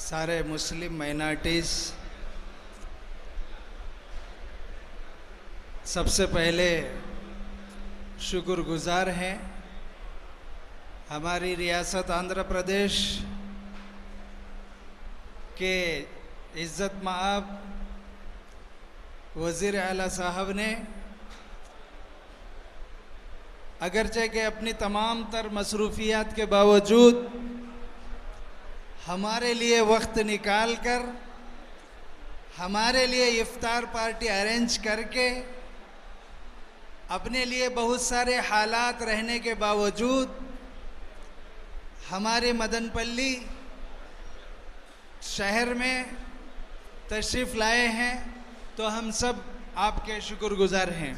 सारे मुस्लिम माइनॉरिटीज़ सबसे पहले शुक्रगुजार हैं हमारी रियासत आंध्र प्रदेश के इज़्ज़त माब वज़ी अला साहब ने अगरचे के अपनी तमाम तर मसरूफियात के बावजूद हमारे लिए वक्त निकाल कर हमारे लिए इफ्तार पार्टी अरेंज करके अपने लिए बहुत सारे हालात रहने के बावजूद हमारे मदनपल्ली शहर में तशरीफ़ लाए हैं तो हम सब आपके शुक्रगुज़ार हैं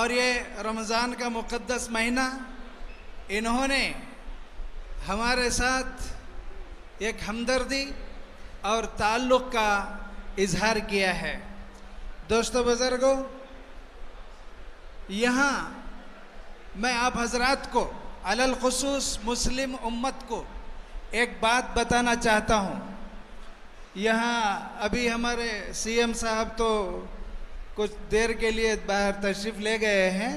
और ये रमज़ान का मुक़दस महीना इन्होंने हमारे साथ एक हमदर्दी और ताल्लुक़ का इजहार किया है दोस्तों बुज़ुर्गों यहाँ मैं आप हजरात को अलखसूस मुस्लिम उम्मत को एक बात बताना चाहता हूँ यहाँ अभी हमारे सीएम साहब तो कुछ देर के लिए बाहर तशरीफ़ ले गए हैं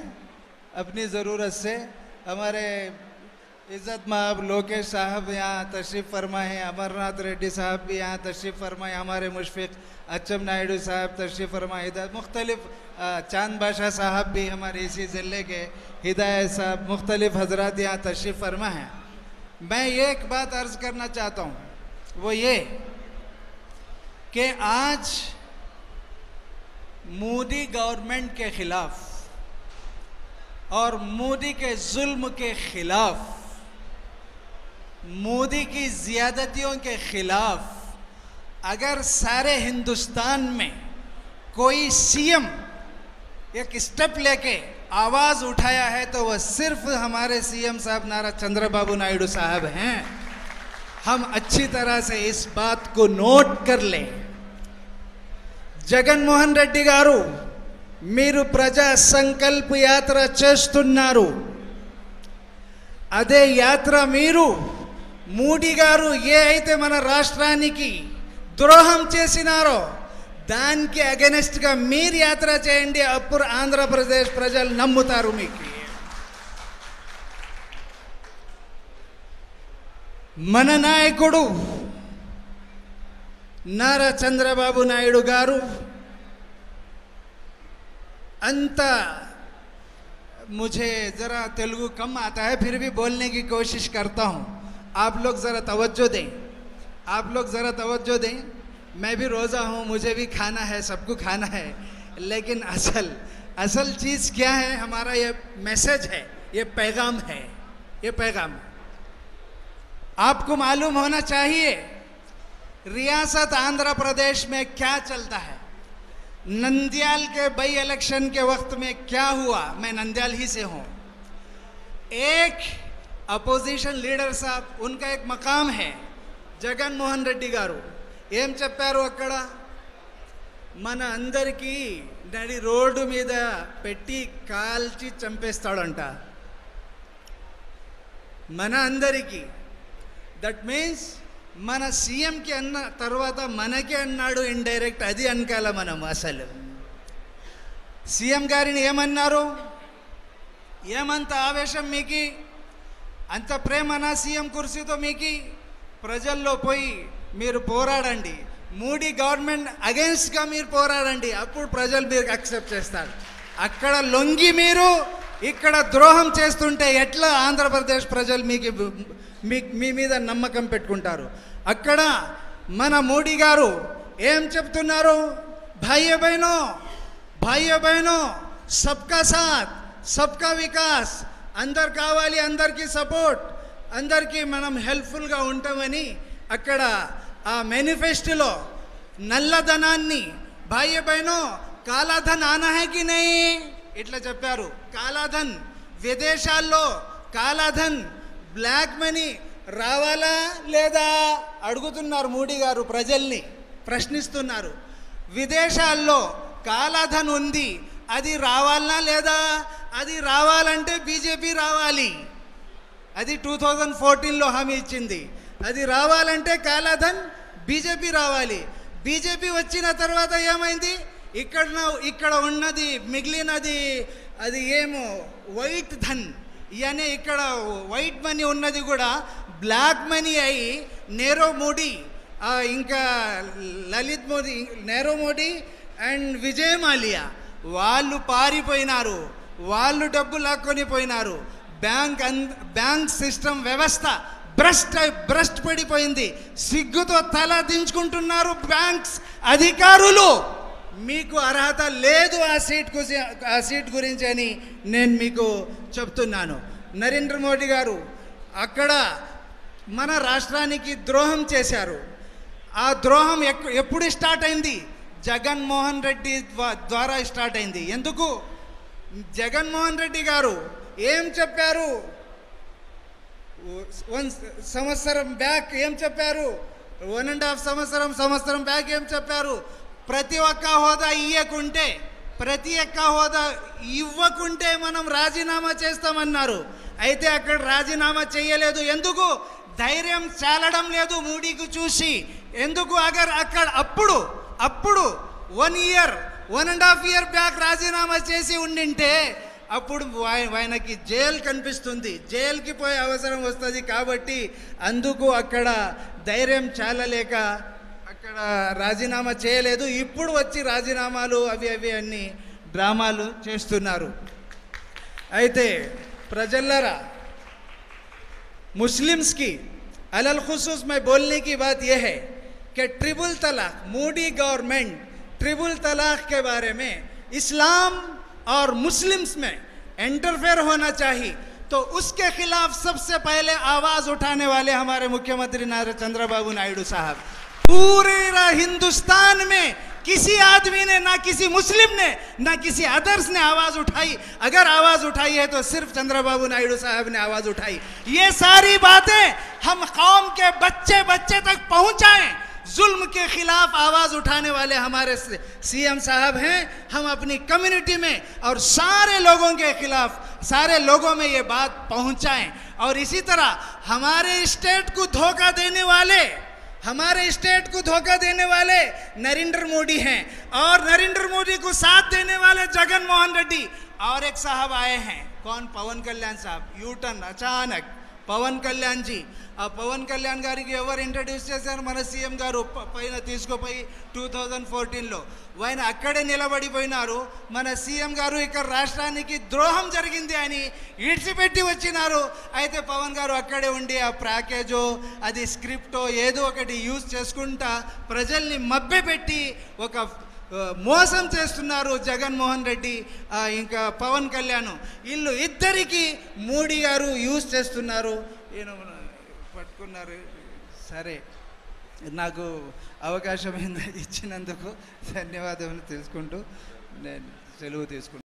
अपनी ज़रूरत से हमारे इज़्ज़त माब लोकेश साहब यहाँ तशरीफ़ फरमा है अमरनाथ रेड्डी साहब भी यहाँ तशरीफ़ फरमाए हमारे मुशफ़ अचम नायडू साहब तशरीफ़ फरमाए हिदायत मुख्तलिफ चांद बादशाह साहब भी हमारे इसी ज़िले के हिदायत साहब मुख्तलिफ हजरात यहाँ तशरीफ़ फरमा हैं मैं ये एक बात अर्ज़ करना चाहता हूँ वो ये कि आज मोदी गवर्नमेंट के ख़िलाफ़ और मोदी के जुल्म के ख़िलाफ़ मोदी की ज़्यादतियों के ख़िलाफ़ अगर सारे हिंदुस्तान में कोई सीएम एक स्टेप लेके आवाज़ उठाया है तो वह सिर्फ हमारे सीएम साहब नारा चंद्रबाबू नायडू साहब हैं हम अच्छी तरह से इस बात को नोट कर लें जगन मोहन रेड्डी గారు మీరు प्रजा संकल्प यात्रा చేస్తున్నారు अदे यात्रा మీరు మూడిగారు ఏ అయితే మన రాష్ట్రానికి ద్రోహం చేసినారో దానికి అగైన్స్ గా మీర్యాత్ర చేయండి అపూర్ ఆంధ్రప్రదేశ్ ప్రజల నమ్ముతారు మికి మన నాయకుడు నరచంద్రబాబు నాయుడు గారు అంత मुझे जरा तेलुगु कम आता है फिर भी बोलने की कोशिश करता हूं आप लोग ज़रा तवज्जो दें आप लोग ज़रा तवज्जो दें मैं भी रोज़ा हूँ मुझे भी खाना है सबको खाना है लेकिन असल असल चीज़ क्या है हमारा ये मैसेज है ये पैगाम है ये पैगाम आपको मालूम होना चाहिए रियासत आंध्र प्रदेश में क्या चलता है नंदियाल के बाई इलेक्शन के वक्त में क्या हुआ मैं नंदियाल ही से हूँ एक అపోజిషన్ లీడర్ సాబ్ ఉన్కా ఎక్ మకామ్ హే జగన్మోహన్ రెడ్డి గారు ఏం చెప్పారు అక్కడ మన అందరికీ నడి రోడ్డు మీద పెట్టి కాల్చి చంపేస్తాడంట మన అందరికీ దట్ మీన్స్ మన సీఎంకి అన్న తర్వాత మనకి అన్నాడు ఇండైరెక్ట్ అది అనకాల మనం అసలు సీఎం గారిని ఏమన్నారు ఏమంత ఆవేశం మీకు అంత నా సీఎం కుర్చీతో మీకు ప్రజల్లో పోయి మీరు పోరాడండి మోడీ గవర్నమెంట్ అగెన్స్ట్గా మీరు పోరాడండి అప్పుడు ప్రజలు మీరు అక్సెప్ట్ చేస్తారు అక్కడ లొంగి మీరు ఇక్కడ ద్రోహం చేస్తుంటే ఎట్లా ఆంధ్రప్రదేశ్ ప్రజలు మీకు మీ మీద నమ్మకం పెట్టుకుంటారు అక్కడ మన మోడీ గారు ఏం చెప్తున్నారు భాయ్య బైనో భాయ్య బైనో సబ్కా సాత్ సబ్కా వికాస్ అందరు కావాలి అందరికీ సపోర్ట్ అందరికీ మనం హెల్ప్ఫుల్గా ఉంటామని అక్కడ ఆ మేనిఫెస్టోలో నల్లధనాన్ని భాయ్య బైనో కాలాధన్ ఆనహకి నై ఇట్లా చెప్పారు కాలాధన్ విదేశాల్లో కాలాధన్ బ్లాక్ మనీ రావాలా లేదా అడుగుతున్నారు మోడీ గారు ప్రజల్ని ప్రశ్నిస్తున్నారు విదేశాల్లో కాలాధన్ ఉంది అది రావాలా లేదా అది రావాలంటే బీజేపీ రావాలి అది టూ థౌజండ్ ఫోర్టీన్లో హామీ ఇచ్చింది అది రావాలంటే కాలాధన్ బీజేపీ రావాలి బీజేపీ వచ్చిన తర్వాత ఏమైంది ఇక్కడ ఇక్కడ ఉన్నది మిగిలినది అది ఏమో వైట్ ధన్ ఇవన్నీ ఇక్కడ వైట్ మనీ ఉన్నది కూడా బ్లాక్ మనీ అయి నేరో మోడీ ఇంకా లలిత్ మోదీ నేరో మోడీ అండ్ విజయ్ మాలియా వాళ్ళు పారిపోయినారు వాళ్ళు డబ్బు లాక్కొని పోయినారు బ్యాంక్ బ్యాంక్ సిస్టమ్ వ్యవస్థ భ్రష్ట్ భ్రష్ట్ పడిపోయింది సిగ్గుతో తల దించుకుంటున్నారు బ్యాంక్స్ అధికారులు మీకు అర్హత లేదు ఆ సీట్ ఆ సీట్ గురించి అని నేను మీకు చెప్తున్నాను నరేంద్ర మోడీ గారు అక్కడ మన రాష్ట్రానికి ద్రోహం చేశారు ఆ ద్రోహం ఎప్పుడు స్టార్ట్ అయింది జగన్మోహన్ రెడ్డి ద్వారా స్టార్ట్ అయింది ఎందుకు జగన్మోహన్ రెడ్డి గారు ఏం చెప్పారు వన్ సంవత్సరం బ్యాక్ ఏం చెప్పారు వన్ అండ్ హాఫ్ సంవత్సరం సంవత్సరం బ్యాక్ ఏం చెప్పారు ప్రతి ఒక్క హోదా ఇవ్వకుంటే ప్రతి ఒక్క హోదా ఇవ్వకుంటే మనం రాజీనామా చేస్తామన్నారు అయితే అక్కడ రాజీనామా చేయలేదు ఎందుకు ధైర్యం చాలడం లేదు మూడీకి చూసి ఎందుకు అగర్ అక్కడ అప్పుడు అప్పుడు one year one and half year back రాజీనామా చేసి ఉండింటే అప్పుడు ఆయనకి జైలు కనిపిస్తుంది జైలుకి పోయే అవసరం వస్తుంది కాబట్టి అందుకు అక్కడ ధైర్యం చాలలేక అక్కడ రాజీనామా చేయలేదు ఇప్పుడు వచ్చి రాజీనామాలు అవి అవి అన్ని డ్రామాలు చేస్తున్నారు అయితే ప్రజల్లరా ముస్లిమ్స్కి అలల్ ఖుసూస్ మై బోల్నీకి బాత్ ఏ హై कि ట్రిబుల్ तलाक मोदी గవర్నమెంట్ ट्रिबुल तलाक के बारे में इस्लाम और मुस्लिम्स में इंटरफेयर होना चाहिए तो उसके खिलाफ सबसे पहले आवाज उठाने वाले हमारे मुख्यमंत्री चंद्र बाबू नायडू साहब पूरे हिंदुस्तान में किसी आदमी ने ना किसी मुस्लिम ने ना किसी अदर्स ने आवाज उठाई अगर आवाज उठाई है तो सिर्फ चंद्रबाबू नायडू साहब ने आवाज उठाई ये सारी बातें हम कौम के बच्चे बच्चे तक पहुंचाएं जुल्म के खिलाफ आवाज़ उठाने वाले हमारे सीएम साहब हैं हम अपनी कम्युनिटी में और सारे लोगों के खिलाफ सारे लोगों में ये बात पहुंचाएं और इसी तरह हमारे स्टेट को धोखा देने वाले हमारे स्टेट को धोखा देने वाले नरेंद्र मोदी हैं और नरेंद्र मोदी को साथ देने वाले जगन मोहन रेड्डी और एक साहब आए हैं कौन पवन कल्याण साहब यूटन अचानक పవన్ కళ్యాణ్జీ ఆ పవన్ కళ్యాణ్ గారికి ఎవరు ఇంట్రడ్యూస్ చేశారు మన సీఎం గారు పైన తీసుకుపోయి టూ థౌజండ్ ఫోర్టీన్లో ఆయన అక్కడే నిలబడిపోయినారు మన సీఎం గారు ఇక్కడ రాష్ట్రానికి ద్రోహం జరిగింది అని ఈడ్చిపెట్టి వచ్చినారు అయితే పవన్ గారు అక్కడే ఉండి ఆ ప్యాకేజో అది స్క్రిప్టో ఏదో ఒకటి యూజ్ చేసుకుంటా ప్రజల్ని మబ్బెపెట్టి ఒక మోసం చేస్తున్నారు జగన్మోహన్ రెడ్డి ఇంకా పవన్ కళ్యాణ్ వీళ్ళు ఇద్దరికి మోడీ గారు యూజ్ చేస్తున్నారు నేను పట్టుకున్నారు సరే నాకు అవకాశం ఇచ్చినందుకు ధన్యవాదములు తెలుసుకుంటూ నేను సెలవు తీసుకుంటాను